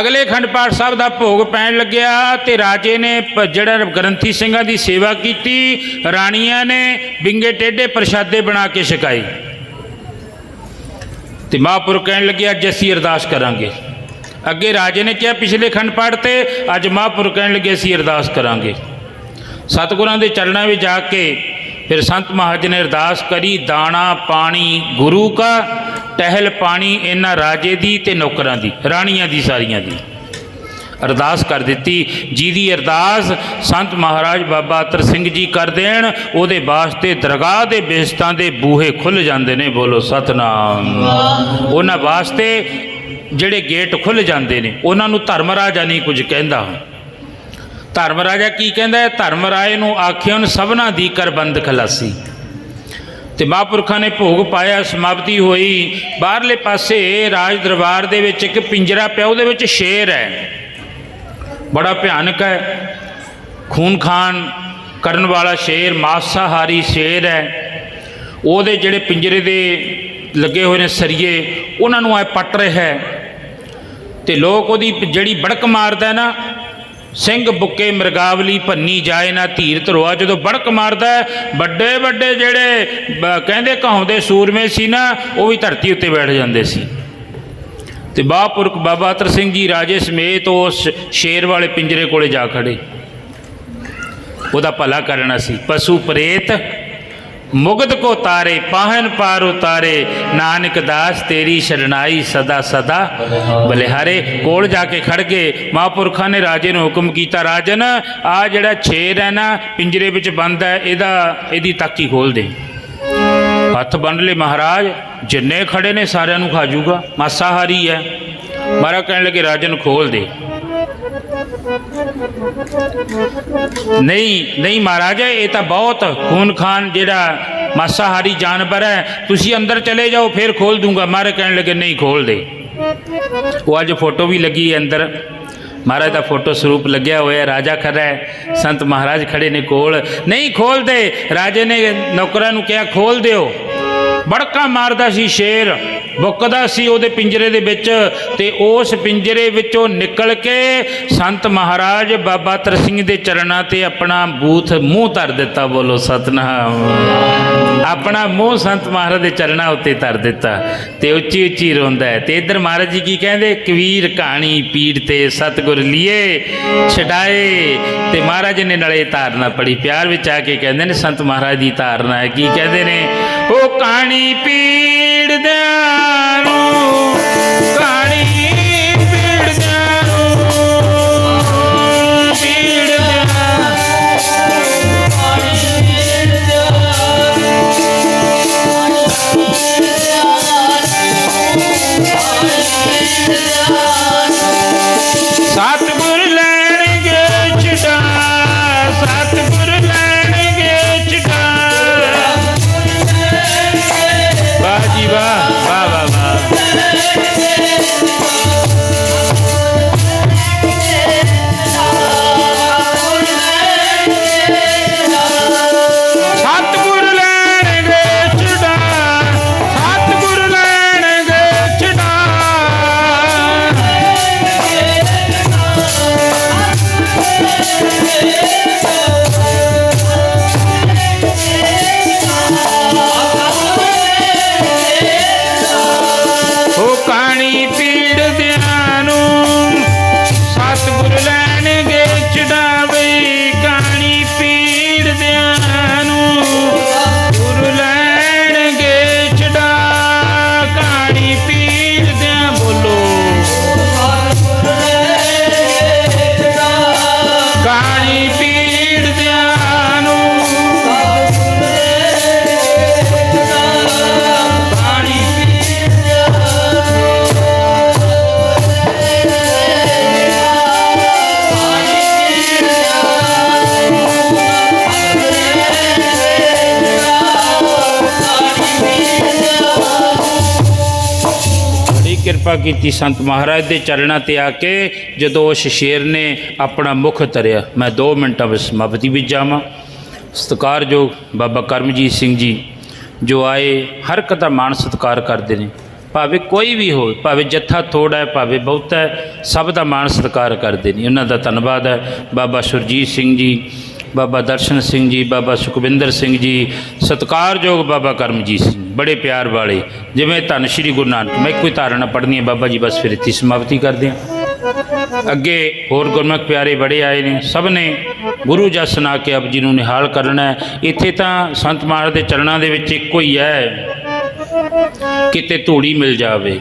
ਅਗਲੇ ਖੰਡ ਪਾਠ ਸਾਹਿਬ ਦਾ ਭੋਗ ਪੈਣ ਲੱਗਿਆ ਤੇ ਰਾਜੇ ਨੇ ਜਿਹੜਾ ਗ੍ਰੰਥੀ ਸਿੰਘਾਂ ਦੀ ਸੇਵਾ ਕੀਤੀ, ਰਾਣੀਆਂ ਨੇ ਬਿੰਗੇ ਟੇਢੇ ਪ੍ਰਸ਼ਾਦੇ ਬਣਾ ਕੇ ਛਕਾਈ ਤੇ ਮਹਾਂਪੁਰਖ ਕਹਿਣ ਲੱਗੇ, ਅੱਜ ਅਸੀਂ ਅਰਦਾਸ ਕਰਾਂਗੇ। ਅੱਗੇ ਰਾਜੇ ਨੇ ਕਿਹਾ, ਪਿਛਲੇ ਖੰਡ ਪਾਠ ਤੇ ਅੱਜ ਮਹਾਂਪੁਰਖ ਕਹਿਣ ਲੱਗੇ, ਅਸੀਂ ਅਰਦਾਸ ਕਰਾਂਗੇ। ਸਤਿਗੁਰਾਂ ਦੇ ਚਰਨਾਂ ਵਿੱਚ ਜਾ ਕੇ ਫਿਰ ਸੰਤ ਮਹਾਜ ਨੇ ਅਰਦਾਸ ਕਰੀ, ਦਾਣਾ ਪਾਣੀ ਗੁਰੂ ਕਾ, ਟਹਿਲ ਪਾਣੀ ਇਹਨਾਂ ਰਾਜੇ ਦੀ ਤੇ ਨੌਕਰਾਂ ਦੀ, ਰਾਣੀਆਂ ਦੀ, ਸਾਰੀਆਂ ਦੀ। ਅਰਦਾਸ ਕਰ ਦਿੱਤੀ। ਜਿਹਦੀ ਅਰਦਾਸ ਸੰਤ ਮਹਾਰਾਜ ਬਾਬਾ ਅਤਰ ਸਿੰਘ ਜੀ ਕਰ ਦੇਣ, ਉਹਦੇ ਵਾਸਤੇ ਦਰਗਾਹ ਦੇ ਬੇਸਤਾਂ ਦੇ ਬੂਹੇ ਖੁੱਲ ਜਾਂਦੇ ਨੇ, ਬੋਲੋ ਸਤਨਾਮ। ਉਹਨਾਂ ਵਾਸਤੇ ਜਿਹੜੇ ਗੇਟ ਖੁੱਲ ਜਾਂਦੇ ਨੇ, ਉਹਨਾਂ ਨੂੰ ਧਰਮ ਰਾਜਾ ਨਹੀਂ ਕੁਝ ਕਹਿੰਦਾ। ਧਰਮ ਰਾਜਾ ਕੀ ਕਹਿੰਦਾ ਹੈ? ਧਰਮ ਰਾਏ ਨੂੰ ਆਖਿਓਨ ਸਭਨਾ ਦੀ ਕਰਬੰਦ ਖਲਾਸੀ। ਤੇ ਮਹਾਂਪੁਰਖਾਂ ਨੇ ਭੋਗ ਪਾਇਆ, ਸਮਾਪਤੀ ਹੋਈ। ਬਾਹਰਲੇ ਪਾਸੇ ਰਾਜ ਦਰਬਾਰ ਦੇ ਵਿੱਚ ਇੱਕ ਪਿੰਜਰਾ ਪਿਆ, ਉਹਦੇ ਵਿੱਚ ਸ਼ੇਰ ਹੈ। ਬੜਾ ਭਿਆਨਕ ਹੈ। ਖੂਨ ਖਾਨ ਕਰਨ ਵਾਲਾ ਸ਼ੇਰ, ਮਾਸਾਹਾਰੀ ਸ਼ੇਰ ਹੈ। ਉਹਦੇ ਜਿਹੜੇ ਪਿੰਜਰੇ ਦੇ ਲੱਗੇ ਹੋਏ ਨੇ ਸਰੀਏ, ਉਹਨਾਂ ਨੂੰ ਐ ਪੱਟ ਰਿਹਾ ਹੈ। ਤੇ ਲੋਕ ਉਹਦੀ ਜਿਹੜੀ ਬੜਕ ਮਾਰਦਾ ਨਾ, ਸਿੰਘ ਬੁੱਕੇ ਮਰਗਾਵਲੀ ਭੰਨੀ ਜਾਏ ਨਾ ਧੀਰ ਧਰੋਆ, ਜਦੋਂ ਬੜਕ ਮਾਰਦਾ ਵੱਡੇ ਵੱਡੇ ਜਿਹੜੇ ਬ- ਕਹਿੰਦੇ ਕਹਾਉਂਦੇ ਸੂਰਮੇ ਸੀ ਨਾ, ਉਹ ਵੀ ਧਰਤੀ ਉੱਤੇ ਬੈਠ ਜਾਂਦੇ ਸੀ। ਤੇ ਬਾਪੁਰਖ ਬਾਬਾ ਅਤਰ ਸਿੰਘ ਜੀ ਰਾਜੇ ਸਮੇਤ ਉਸ ਸ਼ੇਰ ਵਾਲੇ ਪਿੰਜਰੇ ਕੋਲੇ ਜਾ ਖੜੇ। ਉਹਦਾ ਭਲਾ ਕਰਨਾ ਸੀ ਪਸ਼ੂ ਪ੍ਰੇਤ, ਮੁਗਧ ਕੋ ਤਾਰੇ, ਪਾਹਨ ਪਾਰ ਉਤਾਰੇ, ਨਾਨਕ ਦਾਸ ਤੇਰੀ ਸ਼ਰਨਾਈ ਸਦਾ ਸਦਾ ਬਲਿਹਾਰੇ। ਕੋਲ ਜਾ ਕੇ ਖੜ ਗਏ। ਮਹਾਂਪੁਰਖਾਂ ਨੇ ਰਾਜੇ ਨੂੰ ਹੁਕਮ ਕੀਤਾ, ਰਾਜਨ, ਆ ਜਿਹੜਾ ਛੇਰ ਹੈ ਨਾ, ਪਿੰਜਰੇ ਵਿੱਚ ਬੰਦ ਹੈ, ਇਹਦਾ, ਇਹਦੀ ਤਾਕੀ ਖੋਲ ਦੇ। ਹੱਥ ਬੰਨ ਲਏ ਮਹਾਰਾਜ, ਜਿੰਨੇ ਖੜੇ ਨੇ ਸਾਰਿਆਂ ਨੂੰ ਖਾ ਜੂਗਾ ਮਾਸਾਹਾਰੀ ਹੈ। ਮਾਰਾ ਕਹਿਣ ਲੱਗੇ, ਰਾਜਨ ਖੋਲ ਦੇ। ਨਹੀਂ ਨਹੀਂ ਮਹਾਰਾਜ, ਇਹ ਤਾਂ ਬਹੁਤ ਖੂਨ ਖਾਨ ਜਿਹੜਾ ਮਾਸਾਹਾਰੀ ਜਾਨਵਰ ਹੈ, ਤੁਸੀਂ ਅੰਦਰ ਚਲੇ ਜਾਓ, ਫਿਰ ਖੋਲ ਦੂੰਗਾ। ਮਾਰੇ ਕਹਿਣ ਲੱਗੇ, ਨਹੀਂ ਖੋਲ ਦੇ। ਉਹ ਅੱਜ ਫੋਟੋ ਵੀ ਲੱਗੀ ਹੈ ਅੰਦਰ। ਮਹਾਰਾਜ ਦਾ ਫੋਟੋ ਸਰੂਪ ਲੱਗਿਆ ਹੋਇਆ ਰਾਜਾ ਖੜਾ ਹੈ, ਸੰਤ ਮਹਾਰਾਜ ਖੜੇ ਨੇ ਕੋਲ। ਨਹੀਂ ਖੋਲਦੇ, ਰਾਜੇ ਨੇ ਨੌਕਰਾਂ ਨੂੰ ਕਿਹਾ, ਖੋਲ ਦਿਓ। ਬੜਕਾ ਮਾਰਦਾ ਸੀ ਸ਼ੇਰ, ਬੁੱਕਦਾ ਸੀ ਉਹਦੇ ਪਿੰਜਰੇ ਦੇ ਵਿੱਚ ਤੇ ਉਸ ਪਿੰਜਰੇ ਵਿੱਚੋਂ ਨਿਕਲ ਕੇ ਸੰਤ ਮਹਾਰਾਜ ਬਾਬਾ ਤਰ ਸਿੰਘ ਦੇ ਚਰਨਾਂ ਤੇ ਆਪਣਾ ਬੂਥ ਮੂੰਹ ਧਰ ਦਿੱਤਾ, ਬੋਲੋ ਸਤਨਾਮ। ਆਪਣਾ ਮੂੰਹ ਸੰਤ ਮਹਾਰਾਜ ਦੇ ਚਰਨਾਂ ਉੱਤੇ ਧਰ ਦਿੱਤਾ ਤੇ ਉੱਚੀ ਉੱਚੀ ਰੋਂਦਾ ਹੈ। ਤੇ ਇਧਰ ਮਹਾਰਾਜ ਜੀ ਕੀ ਕਹਿੰਦੇ? ਕਵੀਰ ਕਹਾਣੀ ਪੀੜ ਤੇ ਸਤਗੁਰ ਲੀਏ, ਛਡਾਏ ਤੇ ਮਹਾਰਾਜ ਨੇ ਨਲੇ ਧਾਰਨਾ ਪੜੀ ਪਿਆਰ ਵਿੱਚ ਆ ਕੇ ਕਹਿੰਦੇ ਨੇ, ਸੰਤ ਮਹਾਰਾਜ ਦੀ ਧਾਰਨਾ ਹੈ। ਕੀ ਕਹਿੰਦੇ ਨੇ? ਉਹ ਕਹਾਣੀ ਪੀੜ ਦਿਆਂ ਕਿਰਪਾ ਕੀਤੀ ਸੰਤ ਮਹਾਰਾਜ ਦੇ ਚਰਨਾਂ ਤੇ ਆ ਕੇ ਜਦੋਂ ਉਸ ਸ਼ੇਰ ਨੇ ਆਪਣਾ ਮੁਖ ਧਰਿਆ, ਮੈਂ 2 ਮਿੰਟਾਂ ਵਿੱਚ ਸਮਾਪਤੀ ਵਿੱਚ ਜਾਵਾਂ। ਸਤਿਕਾਰਯੋਗ ਬਾਬਾ ਕਰਮਜੀਤ ਸਿੰਘ ਜੀ, ਜੋ ਆਏ, ਹਰ ਇੱਕ ਦਾ ਮਾਣ ਸਤਿਕਾਰ ਕਰਦੇ ਨੇ। ਭਾਵੇਂ ਕੋਈ ਵੀ ਹੋਵੇ, ਭਾਵੇਂ ਜੱਥਾ ਥੋੜਾ ਹੈ, ਭਾਵੇਂ ਬਹੁਤਾ ਹੈ, ਸਭ ਦਾ ਮਾਣ ਸਤਿਕਾਰ ਕਰਦੇ ਨੇ। ਉਹਨਾਂ ਦਾ ਧੰਨਵਾਦ ਹੈ। ਬਾਬਾ ਸੁਰਜੀਤ ਸਿੰਘ ਜੀ ਬਾਬਾ ਦਰਸ਼ਨ ਸਿੰਘ ਜੀ, ਬਾਬਾ ਸੁਖਵਿੰਦਰ ਸਿੰਘ ਜੀ, ਸਤਿਕਾਰਯੋਗ ਬਾਬਾ ਕਰਮਜੀਤ ਸਿੰਘ, ਬੜੇ ਪਿਆਰ ਵਾਲੇ, ਜਿਵੇਂ ਧੰਨ ਸ਼੍ਰੀ ਗੁਰੂ ਨਾਨਕ। ਮੈਂ ਕੋਈ ਧਾਰਨਾ ਪੜ੍ਹਨੀ ਹੈ ਬਾਬਾ ਜੀ, ਬਸ ਫਿਰ ਇੱਥੇ ਸਮਾਪਤੀ ਕਰਦੇ ਹਾਂ। ਅੱਗੇ ਹੋਰ ਗੁਰਮੁਖ ਪਿਆਰੇ ਬੜੇ ਆਏ ਨੇ, ਸਭ ਨੇ ਗੁਰੂ ਜਸ ਸੁਣਾ ਕੇ ਆਪ ਜੀ ਨੂੰ ਨਿਹਾਲ ਕਰਨਾ ਹੈ। ਇੱਥੇ ਤਾਂ ਸੰਤ ਮਹਾਰਾਜ ਦੇ ਚਰਨਾਂ ਦੇ ਵਿੱਚ ਇੱਕੋ ਹੀ ਹੈ, ਕਿਤੇ ਧੂੜੀ ਮਿਲ ਜਾਵੇ।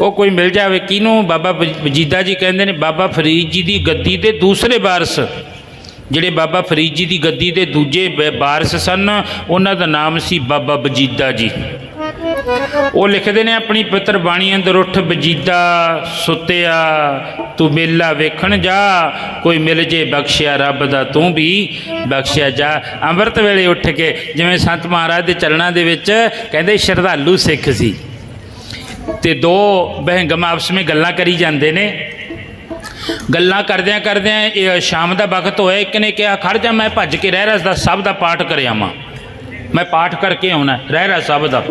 ਉਹ ਕੋਈ ਮਿਲ ਜਾਵੇ, ਕਿਹਨੂੰ? ਬਾਬਾ ਵਜੀਦਾ ਜੀ ਕਹਿੰਦੇ ਨੇ, ਬਾਬਾ ਫਰੀਦ ਜੀ ਦੀ ਗੱਦੀ ਦੇ ਦੂਸਰੇ ਵਾਰਸ ਜਿਹੜੇ ਬਾਬਾ ਫਰੀਦ ਜੀ ਦੀ ਗੱਦੀ ਦੇ ਦੂਜੇ ਬ- ਵਾਰਸ ਸਨ, ਉਹਨਾਂ ਦਾ ਨਾਮ ਸੀ ਬਾਬਾ ਬਜੀਦਾ ਜੀ। ਉਹ ਲਿਖਦੇ ਨੇ, ਆਪਣੀ ਪਵਿੱਤਰ ਬਾਣੀ ਅੰਦਰ ਉੱਠ, ਬਜੀਦਾ ਸੁੱਤਿਆ, ਤੂੰ ਮੇਲਾ ਵੇਖਣ ਜਾ, ਕੋਈ ਮਿਲ ਜੇ ਬਖਸ਼ਿਆ ਰੱਬ ਦਾ, ਤੂੰ ਵੀ ਬਖਸ਼ਿਆ ਜਾ। ਅੰਮ੍ਰਿਤ ਵੇਲੇ ਉੱਠ ਕੇ ਜਿਵੇਂ ਸੰਤ ਮਹਾਰਾਜ ਦੇ ਚਰਨਾਂ ਦੇ ਵਿੱਚ ਕਹਿੰਦੇ, ਸ਼ਰਧਾਲੂ ਸਿੱਖ ਸੀ। ਤੇ ਦੋ ਬਹਿੰਗਮ ਆਪਸ ਵਿੱਚ ਗੱਲਾਂ ਕਰੀ ਜਾਂਦੇ ਨੇ। ਗੱਲਾਂ ਕਰਦਿਆਂ ਕਰਦਿਆਂ ਇਹ ਸ਼ਾਮ ਦਾ ਵਕਤ ਹੋਇਆ, ਇੱਕ ਨੇ ਕਿਹਾ, ਖੜ ਜਾ, ਮੈਂ ਭੱਜ ਕੇ ਰਹਿ ਰਸ ਦਾ ਸਭ ਦਾ ਪਾਠ ਕਰ ਆਵਾਂ। ਮੈਂ ਪਾਠ ਕਰਕੇ ਆਉਣਾ ਰਹਿ ਰਸ ਸਭ ਦਾ।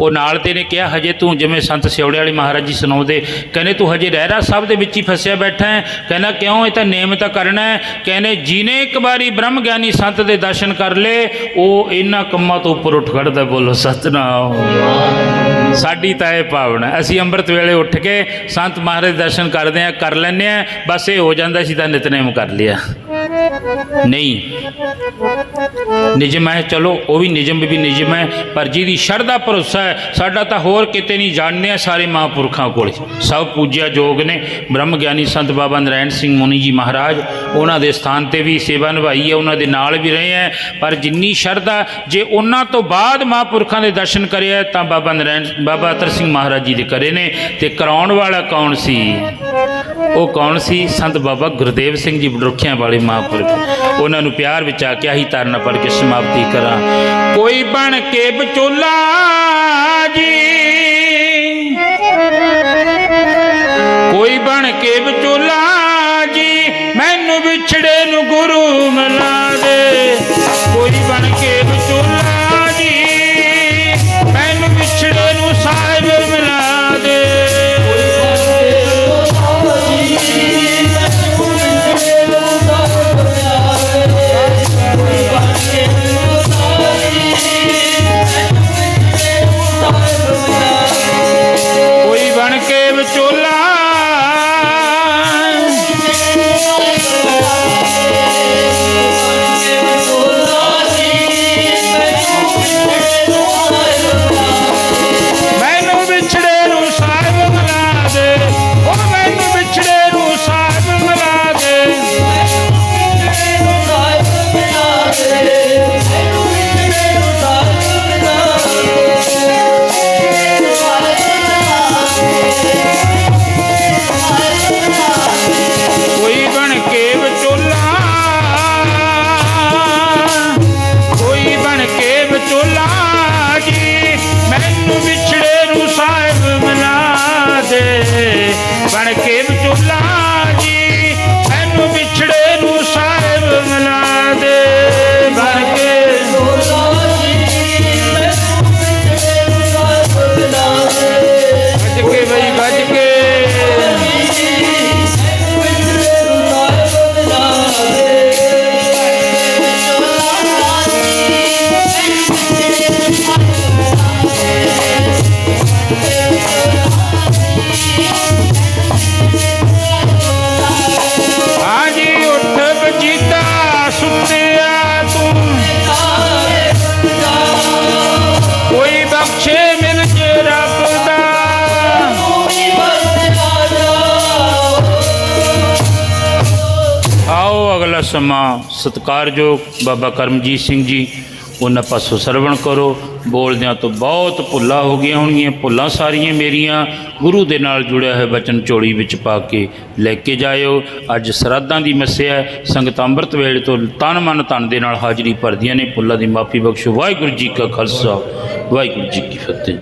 ਉਹ ਨਾਲ ਤੇ ਨੇ ਕਿਹਾ, ਹਜੇ ਤੂੰ ਜਿਵੇਂ ਸੰਤ ਸਿਉੜੇ ਵਾਲੀ ਮਹਾਰਾਜ ਜੀ ਸੁਣਾਉਂਦੇ, ਕਹਿੰਦੇ ਤੂੰ ਹਜੇ ਰਹਿਰਾ ਸਾਹਿਬ ਦੇ ਵਿੱਚ ਹੀ ਫਸਿਆ ਬੈਠਾ ਹੈ। ਕਹਿੰਦਾ, ਕਿਉਂ? ਇਹ ਤਾਂ ਨੇਮ ਤਾਂ ਕਰਨਾ ਹੈ। ਕਹਿੰਦੇ, ਜਿਹਨੇ ਇੱਕ ਵਾਰੀ ਬ੍ਰਹਮ ਗਿਆਨੀ ਸੰਤ ਦੇ ਦਰਸ਼ਨ ਕਰ ਲਏ, ਉਹ ਇਹਨਾਂ ਕੰਮਾਂ ਤੋਂ ਉੱਪਰ ਉੱਠ ਖੜਦਾ ਬੋਲੋ, ਸਤਨਾਮ। ਸਾਡੀ ਤਾਂ ਇਹ ਭਾਵਨਾ ਅਸੀਂ ਅੰਮ੍ਰਿਤ ਵੇਲੇ ਉੱਠ ਕੇ ਸੰਤ ਮਹਾਰਾਜ ਦੇ ਦਰਸ਼ਨ ਕਰਦੇ ਆ ਕਰ ਲੈਂਦੇ ਆ ਬਸ ਇਹ ਹੋ ਜਾਂਦਾ ਸੀ ਤਾਂ ਨਿਤਨੇਮ ਕਰ ਲਿਆ। ਨਹੀਂ। ਨਿਜਮ ਹੈ, ਚਲੋ, ਉਹ ਵੀ ਨਿਜਮ ਵੀ ਨਿਜਮ ਹੈ, ਪਰ ਜਿਹਦੀ ਸ਼ਰਧਾ ਭਰੋਸਾ ਹੈ, ਸਾਡਾ ਤਾਂ ਹੋਰ ਕਿਤੇ ਨਹੀਂ ਜਾਣਦੇ ਆ ਸਾਰੇ ਮਹਾਂਪੁਰਖਾਂ ਕੋਲ। ਸਭ ਪੂਜਿਆ ਯੋਗ ਨੇ ਬ੍ਰਹਮ ਗਿਆਨੀ ਸੰਤ ਬਾਬਾ ਨਰਾਇਣ ਸਿੰਘ ਮੁਨੀ ਜੀ ਮਹਾਰਾਜ, ਉਹਨਾਂ ਦੇ ਸਥਾਨ ਤੇ ਵੀ ਸੇਵਾ ਨਿਭਾਈ ਹੈ, ਉਹਨਾਂ ਦੇ ਨਾਲ ਵੀ ਰਹੇ ਹੈ, ਪਰ ਜਿੰਨੀ ਸ਼ਰਧਾ ਜੇ ਉਹਨਾਂ ਤੋਂ ਬਾਅਦ ਮਹਾਂਪੁਰਖਾਂ ਦੇ ਦਰਸ਼ਨ ਕਰਿਆ ਤਾਂ ਬਾਬਾ ਨਰਾਇਣ ਬਾਬਾ ਅਤਰ ਸਿੰਘ ਮਹਾਰਾਜ ਜੀ ਦੇ ਕਰੇ ਨੇ। ਤੇ ਕਰਾਉਣ ਵਾਲਾ ਕੌਣ ਸੀ? ਉਹ ਕੌਣ ਸੀ? ਸੰਤ ਬਾਬਾ ਗੁਰਦੇਵ ਸਿੰਘ ਜੀ ਬਡਰੁੱਖਿਆਂ ਵਾਲੇ ਮਹਾਂਪੁਰਖ ਉਹਨਾਂ ਨੂੰ ਪਿਆਰ ਵਿੱਚ ਆ ਕੇ ਆਹੀ ਤਾਰਨਾ ਪੜ ਕੇ ਸਮਾਪਤੀ ਕਰਾਂ। ਕੋਈ ਬਣ ਕੇ ਬਚੋਲਾ ਜੀ। ਕੋਈ ਬਣ ਕੇ ਬਚੋਲਾ ਜੀ, ਮੈਨੂੰ ਵਿਛੜੇ ਨੂੰ ਗੁਰੂ ਮਿਲਾ ਸਮਾਂ ਸਤਿਕਾਰਯੋਗ ਬਾਬਾ ਕਰਮਜੀਤ ਸਿੰਘ ਜੀ, ਉਹਨਾਂ ਪਾਸੋਂ ਸਰਵਣ ਕਰੋ। ਬੋਲਦਿਆਂ ਤੋਂ ਬਹੁਤ ਭੁੱਲਾਂ ਹੋ ਗਈਆਂ ਹੋਣਗੀਆਂ, ਭੁੱਲਾਂ ਸਾਰੀਆਂ ਮੇਰੀਆਂ। ਗੁਰੂ ਦੇ ਨਾਲ ਜੁੜਿਆ ਹੋਇਆ ਬਚਨ ਝੋਲੀ ਵਿੱਚ ਪਾ ਕੇ ਲੈ ਕੇ ਜਾਇਓ। ਅੱਜ ਸਰਾਧਾਂ ਦੀ ਮੱਸਿਆ ਸੰਗਤ ਅੰਮ੍ਰਿਤ ਵੇਲੇ ਤੋਂ ਤਨ ਮਨ ਧਨ ਦੇ ਨਾਲ ਹਾਜ਼ਰੀ ਭਰਦੀਆਂ ਨੇ। ਭੁੱਲਾਂ ਦੀ ਮਾਫੀ ਬਖਸ਼ੋ। ਵਾਹਿਗੁਰੂ ਜੀ ਕਾ ਖਾਲਸਾ। ਵਾਹਿਗੁਰੂ ਜੀ ਕੀ ਫਤਿਹ ਜੀ।